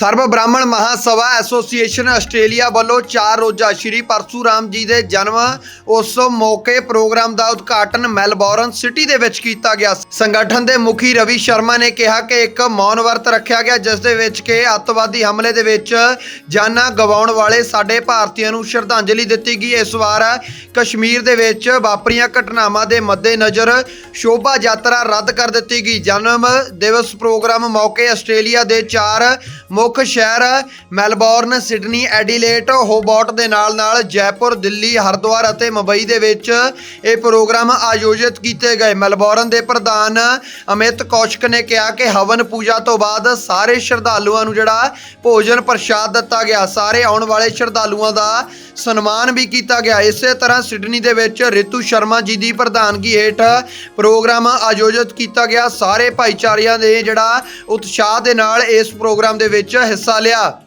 ਸਰਬ ਬ੍ਰਾਹਮਣ ਮਹਾਸਭਾ association Australia ਵੱਲੋਂ 4 ਰੋਜ਼ਾ ਸ਼੍ਰੀ ਪਰਸ਼ੂਰਾਮ ਜੀ ਦੇ ਜਨਮ ਉਸ ਮੌਕੇ ਪ੍ਰੋਗਰਾਮ ਦਾ ਉਦਘਾਟਨ ਮੈਲਬੌਰਨ ਸਿਟੀ ਦੇ ਵਿੱਚ ਕੀਤਾ ਗਿਆ ਸੰਗਠਨ ਦੇ ਮੁਖੀ ਰਵੀ ਸ਼ਰਮਾ ਨੇ ਕਿਹਾ ਕਿ ਇੱਕ ਮੌਨ ਵਰਤ ਰੱਖਿਆ ਗਿਆ, ਜਿਸ ਦੇ ਵਿੱਚ ਕਿ ਅੱਤਵਾਦੀ ਹਮਲੇ ਦੇ ਵਿੱਚ ਜਾਨਾਂ ਗਵਾਉਣ ਵਾਲੇ ਸਾਡੇ ਭਾਰਤੀਆਂ ਨੂੰ ਸ਼ਰਧਾਂਜਲੀ ਦਿੱਤੀ ਗਈ। ਇਸ ਵਾਰ ਕਸ਼ਮੀਰ ਦੇ ਵਿੱਚ ਵਾਪਰੀਆਂ ਘਟਨਾਵਾਂ ਦੇ ਮੱਦੇਨਜ਼ਰ ਸ਼ੋਭਾ ਯਾਤਰਾ ਰੱਦ ਕਰ ਦਿੱਤੀ ਗਈ। ਜਨਮ ਦਿਵਸ ਪ੍ਰੋਗਰਾਮ ਮੌਕੇ ਆਸਟ੍ਰੇਲੀਆ ਦੇ ਚਾਰ ਮੁੱਖ ਮੁੱਖ ਸ਼ਹਿਰ ਮੈਲਬੌਰਨ, ਸਿਡਨੀ, ਐਡੀਲੇਟ, ਹੋਬੋਟ ਦੇ ਨਾਲ-ਨਾਲ ਜੈਪੁਰ, ਦਿੱਲੀ, ਹਰਿਦੁਆਰ ਅਤੇ ਮੁੰਬਈ ਦੇ ਵਿੱਚ ਇਹ ਪ੍ਰੋਗਰਾਮ ਆਯੋਜਿਤ ਕੀਤੇ ਗਏ। ਮੈਲਬੌਰਨ ਦੇ ਪ੍ਰਧਾਨ ਅਮਿਤ ਕੌਸ਼ਿਕ ਨੇ ਕਿਹਾ ਕਿ ਹਵਨ ਪੂਜਾ ਤੋਂ ਬਾਅਦ ਸਾਰੇ ਸ਼ਰਧਾਲੂਆਂ ਨੂੰ ਜਿਹੜਾ ਭੋਜਨ ਪ੍ਰਸ਼ਾਦ ਦਿੱਤਾ ਗਿਆ। ਸਾਰੇ ਆਉਣ ਵਾਲੇ ਸ਼ਰਧਾਲੂਆਂ ਦਾ ਸਨਮਾਨ ਵੀ ਕੀਤਾ ਗਿਆ। ਇਸੇ ਤਰ੍ਹਾਂ ਸਿਡਨੀ ਦੇ ਵਿੱਚ ਰਿਤੂ ਸ਼ਰਮਾ ਜੀ ਦੀ ਪ੍ਰਧਾਨਗੀ ਹੇਠ ਪ੍ਰੋਗਰਾਮ ਆਯੋਜਿਤ ਕੀਤਾ ਗਿਆ। ਸਾਰੇ ਭਾਈਚਾਰਿਆਂ ਦੇ ਜਿਹੜਾ ਉਤਸ਼ਾਹ ਦੇ ਨਾਲ ਇਸ ਪ੍ਰੋਗਰਾਮ ਦੇ ਵਿੱਚ ਹਿੱਸਾ ਲਿਆ।